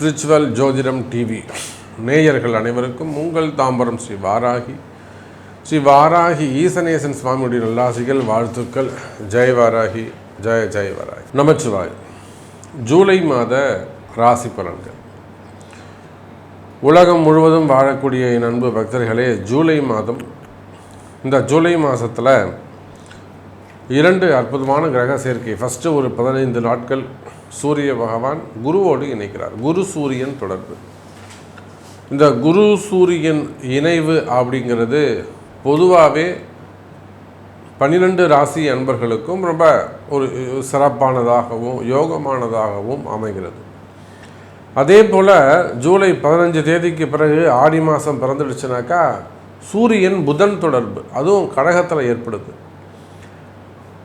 Spiritual ஜோதிடம் TV. நேயர்கள் அனைவருக்கும் உங்கள் தாம்பரம் ஸ்ரீ வாராகி. ஸ்ரீ வாராகி ஈசனேசன் சுவாமியுடைய நல்லாசிகள் வாழ்த்துக்கள். ஜெய் வாராகி ஜெய ஜெய வாராகி. நமச்சிவாய் ஜூலை மாத ராசி பலன்கள். உலகம் முழுவதும் வாழக்கூடிய என் அன்பு பக்தர்களே ஜூலை மாதம் இந்த ஜூலை மாதத்தில் இரண்டு அற்புதமான கிரக சேர்க்கை. ஃபஸ்ட்டு ஒரு பதினைந்து நாட்கள் சூரிய பகவான் குருவோடு இணைக்கிறார். குரு சூரியன் தொடர்பு. இந்த குரு சூரியன் இணைவு அப்படிங்கிறது பொதுவாகவே பன்னிரெண்டு ராசி அன்பர்களுக்கும் ரொம்ப ஒரு சிறப்பானதாகவும் யோகமானதாகவும் அமைகிறது. அதே போல் ஜூலை பதினஞ்சு தேதிக்கு பிறகு ஆடி மாதம் பிறந்துடுச்சுனாக்கா சூரியன் புதன் தொடர்பு. அதுவும் கடகத்தில் ஏற்படுது.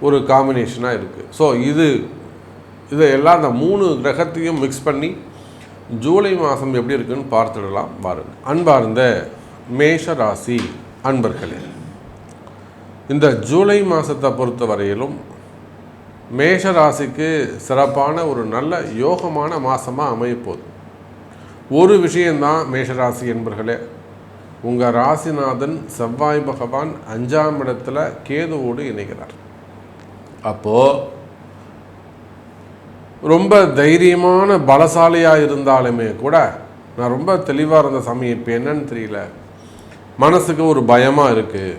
ஒரு காம்பினேஷனாக இருக்குது ஸோ இது இதையெல்லாம் அந்த மூணு கிரகத்தையும் மிக்ஸ் பண்ணி ஜூலை மாதம் எப்படி இருக்குன்னு பார்த்துடலாம் பாருங்கள் அன்பார்ந்த மேஷ ராசி அன்பர்களே இந்த ஜூலை மாதத்தை பொறுத்த வரையிலும் மேஷ ராசிக்கு சிறப்பான ஒரு நல்ல யோகமான மாதமாக அமையப்போகுது. ஒரு விஷயந்தான் மேஷராசி என்பர்களே உங்கள் ராசிநாதன் செவ்வாய் பகவான் அஞ்சாம் இடத்துல கேதுவோடு இணைகிறார். அப்போது ரொம்ப தைரியமான பலசாலியாக இருந்தாலுமே கூட நான் ரொம்ப தெளிவாக இருந்த சமயம் இப்போ என்னன்னு தெரியல. மனசுக்கு ஒரு பயமாக இருக்குது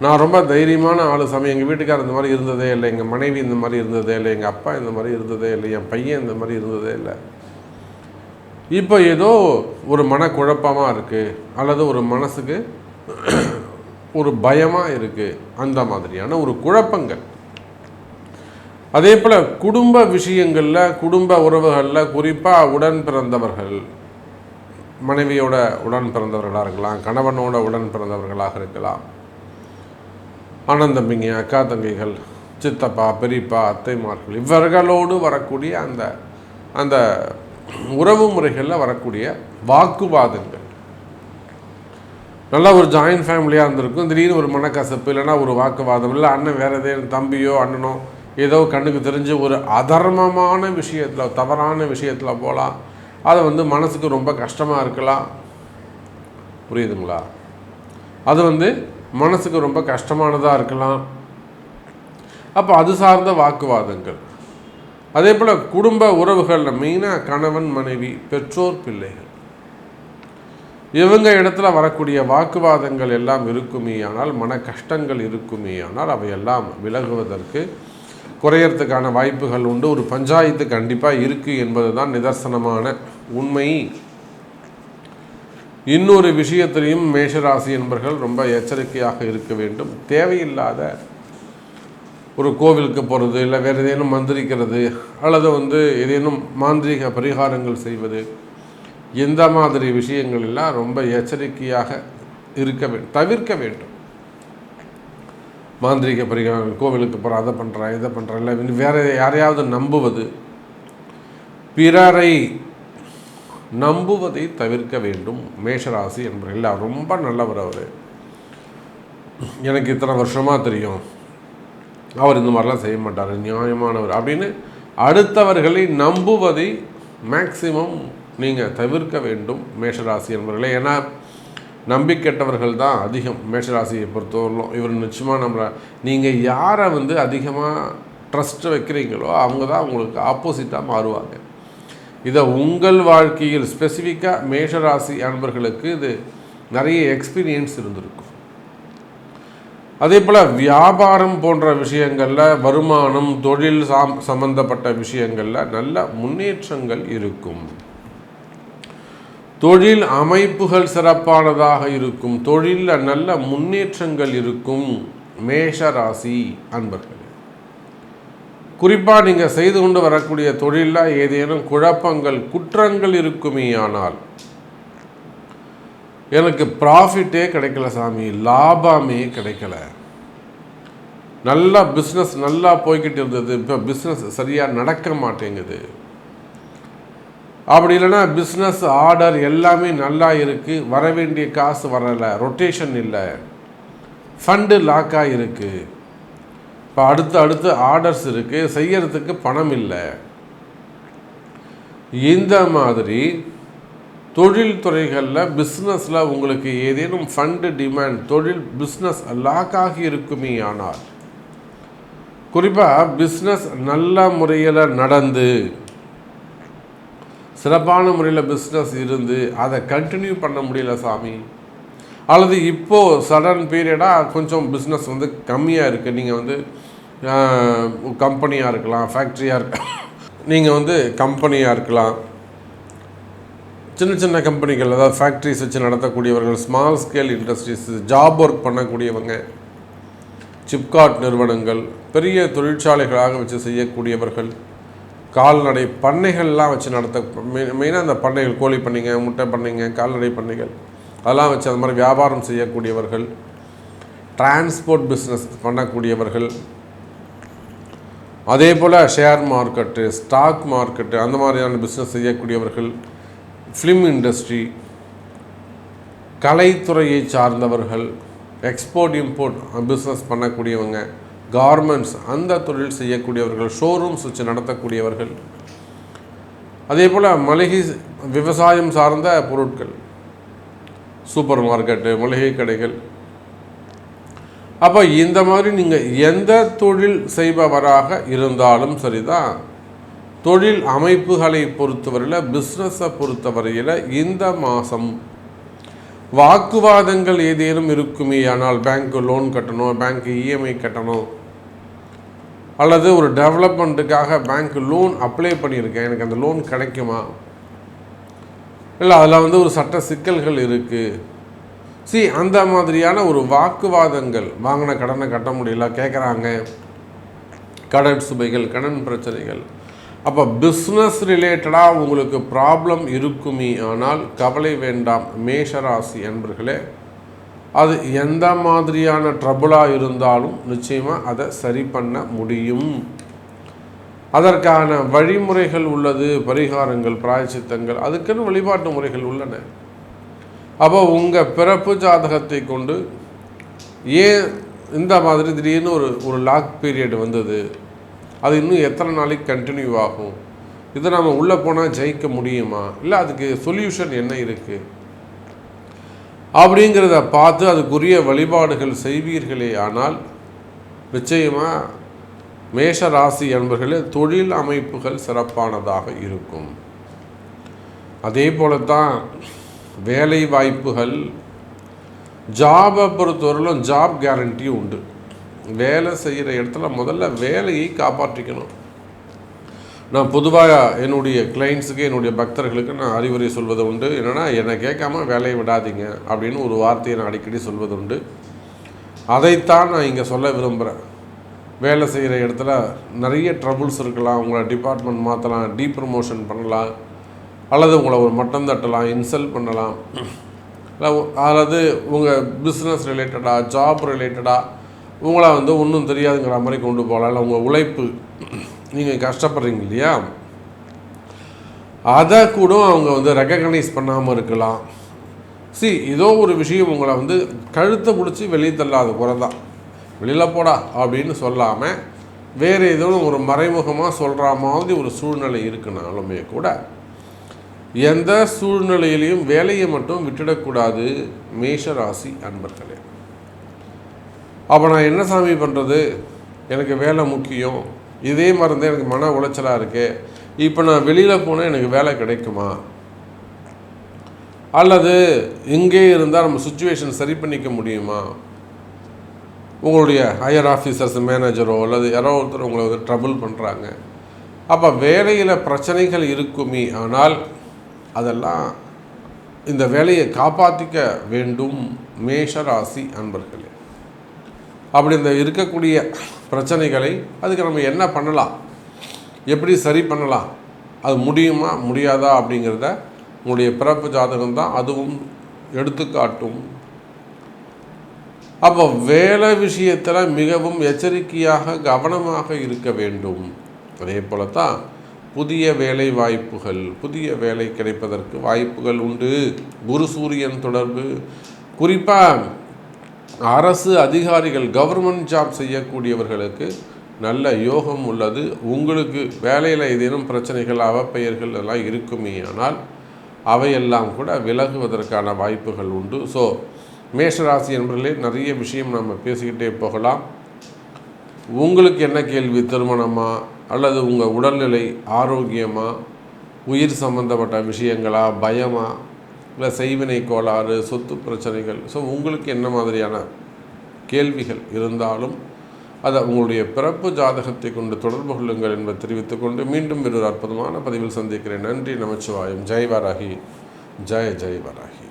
நான் ரொம்ப தைரியமான ஆள் சமயம். எங்கள் வீட்டுக்கார் இந்த மாதிரி இருந்ததே இல்லை. எங்கள் மனைவி இந்த மாதிரி இருந்ததே இல்லை. எங்கள் அப்பா இந்த மாதிரி இருந்ததே இல்லை. என் பையன் இந்த மாதிரி இருந்ததே இல்லை. இப்போ ஏதோ ஒரு மனக்குழப்பமாக இருக்குது அல்லது ஒரு மனசுக்கு ஒரு பயமாக இருக்குது அந்த மாதிரியான ஒரு குழப்பங்கள். அதே போல் குடும்ப விஷயங்களில் குடும்ப உறவுகளில் குறிப்பாக உடன் பிறந்தவர்கள் மனைவியோட உடன் பிறந்தவர்களாக இருக்கலாம் கணவனோட உடன் பிறந்தவர்களாக இருக்கலாம். அண்ணன் தம்பிங்க அக்கா தங்கைகள் சித்தப்பா பெரியப்பா அத்தைமார்கள் இவர்களோடு வரக்கூடிய அந்த அந்த உறவு முறைகளில் வரக்கூடிய வாக்குவாதங்கள். நல்லா ஒரு ஜாயின்ட் ஃபேமிலியாக இருந்திருக்கும். திடீர்னு ஒரு மனக்கசப்பு இல்லைன்னா ஒரு வாக்குவாதம் இல்லை அண்ணன் வேறு எதே தம்பியோ அண்ணனோ ஏதோ கண்ணுக்கு தெரிஞ்ச ஒரு அதர்மமான விஷயத்தில் தவறான விஷயத்தில் போகலாம் அது வந்து மனசுக்கு ரொம்ப கஷ்டமாக இருக்கலாம். புரியுதுங்களா? அது வந்து மனசுக்கு ரொம்ப கஷ்டமானதாக இருக்கலாம். அப்போ அது சார்ந்த வாக்குவாதங்கள். அதே போல் குடும்ப உறவுகளில் மெயினாக கணவன் மனைவி பெற்றோர் பிள்ளைகள். இவங்க இடத்துல வரக்கூடிய வாக்குவாதங்கள் எல்லாம் இருக்குமே ஆனால் மன கஷ்டங்கள் இருக்குமே ஆனால் அவையெல்லாம் விலகுவதற்கு குறையறதுக்கான வாய்ப்புகள் உண்டு. ஒரு பஞ்சாயத்து கண்டிப்பாக இருக்குது என்பது தான் நிதர்சனமான உண்மை. இன்னொரு விஷயத்திலையும் மேஷராசி என்பர்கள் ரொம்ப எச்சரிக்கையாக இருக்க வேண்டும். தேவையில்லாத ஒரு கோவிலுக்கு போகிறது இல்லை வேறு ஏதேனும் மந்திரிக்கிறது அல்லது வந்து ஏதேனும் மாந்திரீக பரிகாரங்கள் செய்வது இந்த மாதிரி விஷயங்களெல்லாம் ரொம்ப எச்சரிக்கையாக இருக்க வேண்டும் தவிர்க்க வேண்டும். மாந்திரிக பரிகாரம் கோவிலுக்கு போகிற அதை பண்ணுறேன் இதை பண்ணுறேன் இல்லை வேறு வேற யாரையாவது நம்புவது பிறரை நம்புவதை தவிர்க்க வேண்டும். மேஷராசி என்பவர் இல்லை ரொம்ப நல்லவர் அவர். எனக்கு இத்தனை வருஷமாக தெரியும். அவர் இந்த மாதிரிலாம் செய்ய மாட்டார். நியாயமானவர் அப்படின்னு அடுத்தவர்களை நம்புவதை மேக்சிமம் நீங்கள் தவிர்க்க வேண்டும் மேஷராசி என்பவர்களே. ஏன்னா நம்பிக்கெட்டவர்கள் தான் அதிகம் மேஷராசியை பொறுத்தவரையிலும். இவர் நிச்சயமாக நம்மளை நீங்கள் யாரை வந்து அதிகமாக ட்ரஸ்ட் வைக்கிறீங்களோ அவங்க தான் உங்களுக்கு ஆப்போசிட்டாக மாறுவாங்க. இதை உங்கள் வாழ்க்கையில் ஸ்பெசிஃபிக்காக மேஷராசி அன்பர்களுக்கு இது நிறைய எக்ஸ்பீரியன்ஸ் இருந்திருக்கும். அதே போல் வியாபாரம் போன்ற விஷயங்களில் வருமானம் தொழில் சாம் சம்பந்தப்பட்ட விஷயங்களில் நல்ல முன்னேற்றங்கள் இருக்கும். தொழில் அமைப்புகள் சிறப்பானதாக இருக்கும். தொழிலில் நல்ல முன்னேற்றங்கள் இருக்கும். மேஷ ராசி அன்பர்களே. குறிப்பாக நீங்கள் செய்து கொண்டு வரக்கூடிய தொழிலில் ஏதேனும் குழப்பங்கள் குற்றங்கள் இருக்குமேயானால் எனக்கு ப்ராஃபிட்டே கிடைக்கல சாமி லாபமே கிடைக்கல. நல்லா பிஸ்னஸ் நல்லா போய்கிட்டு இருந்தது. இப்போ பிஸ்னஸ் சரியாக நடக்க மாட்டேங்குது. அப்படி இல்லைன்னா பிஸ்னஸ் ஆர்டர் எல்லாமே நல்லா இருக்குது வர வேண்டிய காசு வரலை. ரொட்டேஷன் இல்லை. ஃபண்டு லாக்காக இருக்குது இப்போ அடுத்து அடுத்து ஆர்டர்ஸ் இருக்குது செய்யறதுக்கு பணம் இல்லை. இந்த மாதிரி தொழில் துறைகளில் பிஸ்னஸில் உங்களுக்கு ஏதேனும் ஃபண்டு டிமாண்ட் தொழில் பிஸ்னஸ் லாக்காகி இருக்குமே ஆனால் குறிப்பாக பிஸ்னஸ் நல்ல முறையில் நடந்து சிறப்பான முறையில் பிஸ்னஸ் இருந்து அதை கண்டினியூ பண்ண முடியல சாமி. அல்லது இப்போது சடன் பீரியடாக கொஞ்சம் பிஸ்னஸ் வந்து கம்மியாக இருக்குது நீங்கள் வந்து கம்பெனியாக இருக்கலாம் ஃபேக்ட்ரியாக இருக்க நீங்கள் வந்து கம்பெனியாக இருக்கலாம். சின்ன சின்ன கம்பெனிகள் அதாவது ஃபேக்ட்ரிஸ் வச்சு நடத்தக்கூடியவர்கள் small scale industries job work பண்ணக்கூடியவங்க சிப்காட் நிறுவனங்கள் பெரிய தொழிற்சாலைகளாக வச்சு செய்யக்கூடியவர்கள் கால்நடை பண்ணைகள்லாம் வச்சு நடத்த மெயினாக அந்த பண்ணைகள் கோழி பண்ணைங்க முட்டை பண்ணைங்க கால்நடை பண்ணைகள் அதெல்லாம் வச்சு அந்த மாதிரி வியாபாரம் செய்யக்கூடியவர்கள் டிரான்ஸ்போர்ட் பிஸ்னஸ் பண்ணக்கூடியவர்கள் அதே போல் ஷேர் மார்க்கெட்டு ஸ்டாக் மார்க்கெட்டு அந்த மாதிரியான பிஸ்னஸ் செய்யக்கூடியவர்கள் ஃபிலிம் இண்டஸ்ட்ரி கலைத்துறையை சார்ந்தவர்கள் எக்ஸ்போர்ட் இம்போர்ட் பிஸ்னஸ் பண்ணக்கூடியவங்க கார்மெண்ட்ஸ் அந்த தொழில் செய்யக்கூடியவர்கள் ஷோரூம்ஸ் வச்சு நடத்தக்கூடியவர்கள். அதே போல் மளிகை விவசாயம் சார்ந்த பொருட்கள் சூப்பர் மார்க்கெட்டு மளிகை கடைகள். அப்போ இந்த மாதிரி நீங்கள் எந்த தொழில் செய்பவராக இருந்தாலும் சரிதான். தொழில் அமைப்புகளை பொறுத்தவரையில் பிஸ்னஸை பொறுத்தவரையில் இந்த மாதம் வாக்குவாதங்கள் ஏதேனும் இருக்குமே ஆனால் பேங்க்கு லோன் கட்டணும் பேங்க்கு இஎம்ஐ கட்டணும் அல்லது ஒரு டெவலப்மெண்ட்டுக்காக பேங்க் லோன் அப்ளை பண்ணியிருக்கேன். எனக்கு அந்த லோன் கிடைக்குமா? இல்லை அதில் வந்து ஒரு சட்ட சிக்கல்கள் இருக்குது சி அந்த மாதிரியான ஒரு வாக்குவாதங்கள் வாங்கின கடனை கட்ட முடியல கேட்குறாங்க கடன் சுமைகள் கடன் பிரச்சனைகள். அப்போ பிஸ்னஸ் ரிலேட்டடாக உங்களுக்கு ப்ராப்ளம் இருக்குமே. ஆனால் கவலை வேண்டாம். மேஷராசி என்பர்களே அது எந்த மாதிரியான ட்ரபுளாக இருந்தாலும் நிச்சயமாக அதை சரி பண்ண முடியும். அதற்கான வழிமுறைகள் உள்ளது பரிகாரங்கள் பிராயச்சித்தங்கள் அதுக்குன்னு வழிபாட்டு முறைகள் உள்ளன. அப்போ உங்கள் பிறப்பு ஜாதகத்தை கொண்டு ஏன் இந்த மாதிரி திடீர்னு ஒரு ஒரு லாக் பீரியட் வந்தது? அது இன்னும் எத்தனை நாளைக்கு கண்டினியூ ஆகும்? இதை நம்ம உள்ளே போனால் ஜெயிக்க முடியுமா? இல்லை அதுக்கு சொல்யூஷன் என்ன இருக்குது அப்படிங்கிறத பார்த்து அதுக்குரிய வழிபாடுகள் செய்வீர்களே ஆனால் நிச்சயமாக மேஷ ராசி என்பர்களே தொழில் அமைப்புகள் சிறப்பானதாக இருக்கும். அதே போல தான் வேலை வாய்ப்புகள் ஜாபை பொறுத்தவரையிலும் ஜாப் கேரண்டி உண்டு. வேலை செய்கிற இடத்துல முதல்ல வேலையை காப்பாற்றிக்கணும். நான் பொதுவாக என்னுடைய கிளைண்ட்ஸுக்கு என்னுடைய பக்தர்களுக்கு நான் அறிவுரை சொல்வது உண்டு. என்னென்னா என்னை கேட்காம வேலையை விடாதீங்க அப்படின்னு ஒரு வார்த்தையை நான் அடிக்கடி சொல்வது உண்டு. அதைத்தான் நான் இங்கே சொல்ல விரும்புகிறேன் வேலை செய்கிற இடத்துல நிறைய ட்ரபுள்ஸ் இருக்கலாம். உங்களை டிபார்ட்மெண்ட் மாற்றலாம் டீ ப்ரமோஷன் பண்ணலாம். அல்லது உங்களை ஒரு மட்டம் தட்டலாம் இன்சல்ட் பண்ணலாம். அல்லது உங்கள் பிஸ்னஸ் ரிலேட்டடாக ஜாப் ரிலேட்டடாக உங்களை வந்து ஒன்றும் தெரியாதுங்கிற மாதிரி கொண்டு போகலாம். இல்லை உங்கள் உழைப்பு நீங்கள் கஷ்டப்படுறீங்க இல்லையா? அதை கூட அவங்க வந்து ரெக்கக்னைஸ் பண்ணாமல் இருக்கலாம். சி ஏதோ ஒரு விஷயம் உங்களை வந்து கழுத்தை பிடிச்சி வெளியே தள்ளாத குறை தான் வெளியில் போடா அப்படின்னு சொல்லாமல் வேறு ஏதோ ஒரு மறைமுகமாக சொல்கிற மாதிரி ஒரு சூழ்நிலை இருக்குனாலுமே கூட எந்த சூழ்நிலையிலையும் வேலையை மட்டும் விட்டுடக்கூடாது மேஷராசி அன்பர்களே. அப்போ நான் என்ன சாமி பண்ணுறது எனக்கு வேலை முக்கியம். இதே மாதிரி இருந்தால் எனக்கு மன உளைச்சலாக இருக்குது இப்போ நான் வெளியில் போனால் எனக்கு வேலை கிடைக்குமா? அல்லது இங்கே இருந்தால் நம்ம சுச்சுவேஷன் சரி பண்ணிக்க முடியுமா? உங்களுடைய ஹையர் ஆஃபீஸர்ஸ் மேனேஜரோ அல்லது யாரோ ஒருத்தர் உங்களை வந்து ட்ரபுள் பண்ணுறாங்க அப்போ வேலையில் பிரச்சனைகள் இருக்குமே ஆனால் அதெல்லாம் இந்த வேலையை காப்பாற்றிக்க வேண்டும். மேஷராசி அன்பர்களே. அப்படி இந்த இருக்கக்கூடிய பிரச்சனைகளை அதுக்கு நம்ம என்ன பண்ணலாம்? எப்படி சரி பண்ணலாம்? அது முடியுமா முடியாதா அப்படிங்கிறத உங்களுடைய பிறப்பு ஜாதகம் தான் அதுவும் எடுத்துக்காட்டும். அப்போ வேலை விஷயத்தில் மிகவும் எச்சரிக்கையாக கவனமாக இருக்க வேண்டும். அதே போல தான் புதிய வேலை வாய்ப்புகள் புதிய வேலை கிடைப்பதற்கு வாய்ப்புகள் உண்டு. குரு சூரியன் தொடர்பு. குறிப்பாக அரசு அதிகாரிகள் கவர்மெண்ட் ஜாப் செய்யக்கூடியவர்களுக்கு நல்ல யோகம் உள்ளது. உங்களுக்கு வேலையில் ஏதேனும் பிரச்சனைகள் அவப்பெயர்கள் எல்லாம் இருக்குமே ஆனால் அவையெல்லாம் கூட விலகுவதற்கான வாய்ப்புகள் உண்டு. ஸோ மேஷராசி என்பதிலே நிறைய விஷயம் நம்ம பேசிக்கிட்டே போகலாம். உங்களுக்கு என்ன கேள்வி திருமணமா? அல்லது உங்கள் உடல்நிலை ஆரோக்கியமாக உயிர் சம்மந்தப்பட்ட விஷயங்களா? பயமா? இல்லை செய்வினை கோளாறு சொத்து பிரச்சனைகள். ஸோ உங்களுக்கு என்ன மாதிரியான கேள்விகள் இருந்தாலும் அதை உங்களுடைய பிறப்பு ஜாதகத்தை கொண்டு தொடர்பு கொள்ளுங்கள் என்பதை தெரிவித்துக்கொண்டு மீண்டும் ஒரு அற்புதமான பதிவில் சந்திக்கிறேன். நன்றி நமச்சிவாயம். ஜெய் வராகி ஜெய ஜெய் வராகி